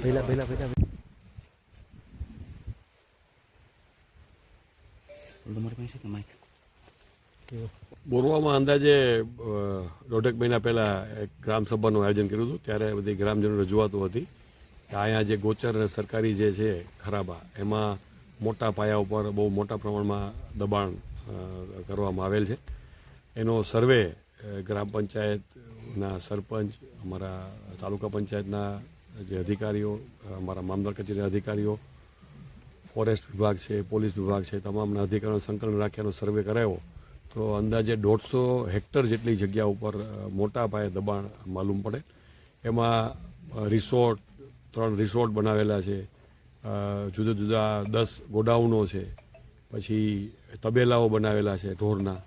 પેલા કે માઇક બોરવામાં અંદાજે દોઢેક મહિના પહેલા એક ગ્રામસભાનું આયોજન કર્યું હતું ત્યારે બધી ગ્રામજનો રજૂઆતો હતી કે અહીંયા જે ગોચર અને સરકારી જે છે ખરાબા એમાં મોટા પાયા ઉપર બહુ મોટા પ્રમાણમાં દબાણ કરવામાં આવેલ છે. એનો સર્વે ગ્રામ પંચાયતના સરપંચ, અમારા તાલુકા પંચાયતના જે અધિકારીઓ, અમારા મામદાર કચેરીના અધિકારીઓ, ફોરેસ્ટ વિભાગ છે, પોલીસ વિભાગ છે, તમામના અધિકારીઓ સંકલન રાખ્યાનો સર્વે કરાયો, તો અંદાજે દોઢસો હેક્ટર જેટલી જગ્યા ઉપર મોટા પાયે દબાણ માલુમ પડે. એમાં રિસોર્ટ, ત્રણ રિસોર્ટ બનાવેલા છે જુદા જુદા દસ ગોડાઉનો છે, પછી તબેલાઓ બનાવેલા છે ઢોરના,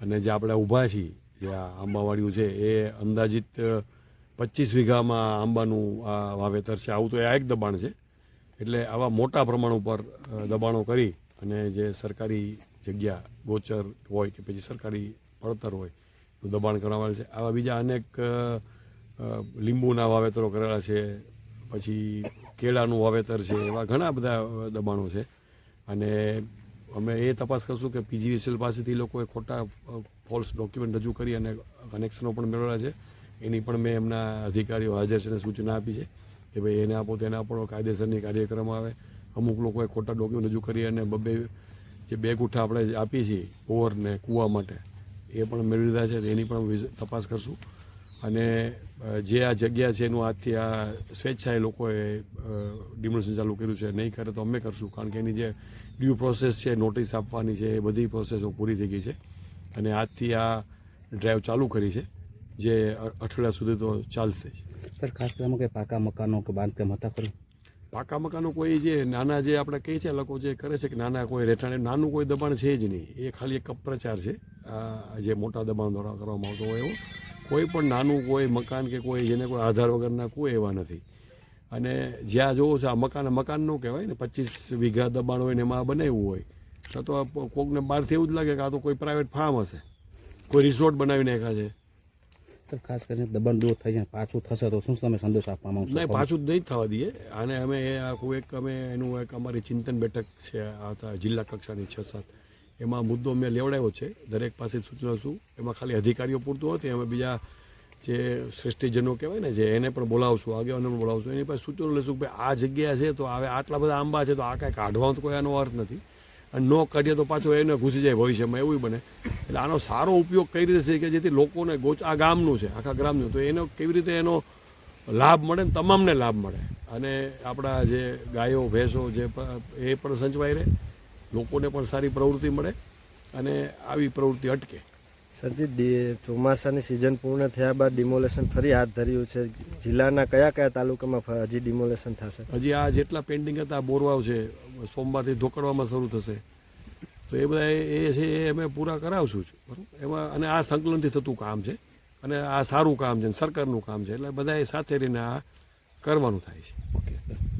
અને જે આપણે ઊભા છીએ જે આ આંબાવાડિયું છે, એ અંદાજિત પચીસ વીઘામાં આંબાનું આ વાવેતર છે. આવું તો એ આ એક દબાણ છે. એટલે આવા મોટા પ્રમાણ ઉપર દબાણો કરી અને જે સરકારી જગ્યા, ગોચર હોય કે પછી સરકારી પડતર હોયનું દબાણ કરવામાં છે. આવા બીજા અનેક લીંબુના વાવેતરો કરેલા છે, પછી કેળાનું વાવેતર છે, એવા ઘણા બધા દબાણો છે. અને અમે એ તપાસ કરશું કે પીજીવીસીએલ પાસેથી લોકોએ ખોટા ફોલ્સ ડોક્યુમેન્ટ રજૂ કરી અને કનેક્શનો પણ મેળવેલા છે. એની પણ મેં એમના અધિકારીઓ હાજર છે સૂચના આપી છે કે ભાઈ એને આપો, તેને આપો, કાયદેસરની કાર્યક્રમ આવે. અમુક લોકોએ ખોટા ડોક્યુમેન્ટ રજૂ કરી અને બબે જે બે ગુઠ્ઠા આપણે આપીએ છીએ, ઓવરને કૂવા માટે, એ પણ મેળવી લીધા છે. એની પણ તપાસ કરશું. અને જે આ જગ્યા છે એનું આજથી આ સ્વેચ્છાએ લોકોએ ડિમોલેશન ચાલુ કર્યું છે. નહીં કરે તો અમે કરશું કારણ કે એની જે ડ્યુ પ્રોસેસ છે નોટિસ આપવાની છે એ બધી પ્રોસેસો પૂરી થઈ ગઈ છે. અને આજથી આ ડ્રાઈવ ચાલુ કરી છે જે અઠવાડિયા સુધી તો ચાલશે જ. સર ખાસ કરીને કે પાકા મકાનો કે બાંધકામ હતા ખરું? પાકા મકાનો કોઈ જે નાના જે આપણે કહીએ છે લોકો જે કરે છે કે નાના કોઈ રહેઠાણ નાનું કોઈ દબાણ છે જ નહીં. એ ખાલી એક અપ્રચાર છે. આ જે મોટા દબાણ દ્વારા કરવામાં આવતો હોય એવો. કોઈ પણ નાનું કોઈ મકાન કે કોઈ જેને કોઈ આધાર વગરના કોઈ એવા નથી. અને જ્યાં જોવો છે આ મકાન મકાનનું કહેવાય ને પચીસ વીઘા દબાણ હોય ને એમાં બનાવ્યું હોય તો તો કોકને બહારથી એવું જ લાગે કે આ તો કોઈ પ્રાઇવેટ ફાર્મ હશે. કોઈ રિસોર્ટ બનાવી નાખ્યા છે. તો ખાસ કરીને દબાણ દૂર થઈ જાય પાછું થશે તો શું તમે સંદેશ આપવા માંગશો નહીં પાછું જ નહીં થવા દઈએ. અને અમે એ આખું એક અમે એનું એક અમારી ચિંતન બેઠક છે આ જિલ્લા કક્ષાની છ સાત. એમાં મુદ્દો મેં લેવડાવ્યો છે. દરેક પાસે સૂચના છું એમાં ખાલી અધિકારીઓ પૂરતું નથી અમે બીજા જે શ્રેષ્ઠીજનો કહેવાય ને, જે એને પણ બોલાવશું આગેવાને પણ બોલાવશું. એની પાસે સૂચનો લઈશું કે આ જગ્યા છે તો હવે આટલા બધા આંબા છે તો આ કાંઈ કાઢવાનો તો કોઈ આનો અર્થ નથી. અને ન કાઢીએ તો પાછો એને ઘૂસી જાય ભવિષ્યમાં, એવું બને. એટલે આનો સારો ઉપયોગ કઈ રીતે છે કે જેથી લોકોને ગોચ, આ ગામનું છે, આખા ગ્રામનું, તો એનો કેવી રીતે એનો લાભ મળે ને તમામને લાભ મળે. અને આપણા જે ગાયો, ભેંસો જે એ પણ સંચવાઈ રહે. લોકોને પણ સારી પ્રવૃત્તિ મળે અને આવી પ્રવૃત્તિ અટકે. સરજી ચોમાસાની સિઝન પૂર્ણ થયા બાદ ડિમોલેશન ફરી હાથ ધર્યું છે. જિલ્લાના કયા કયા તાલુકામાં હજી ડિમોલેશન થશે? હજી આ જેટલા પેન્ડિંગ હતા બોરવાવ છે સોમવારથી ધોકડવામાં શરૂ થશે. તો એ બધા એ છે એ અમે પૂરા કરાવશું જ. બરાબર? એમાં અને આ સંકલનથી થતું કામ છે. અને આ સારું કામ છે સરકારનું કામ છે. એટલે બધાએ સાથે રહીને આ કરવાનું થાય છે. ઓકે.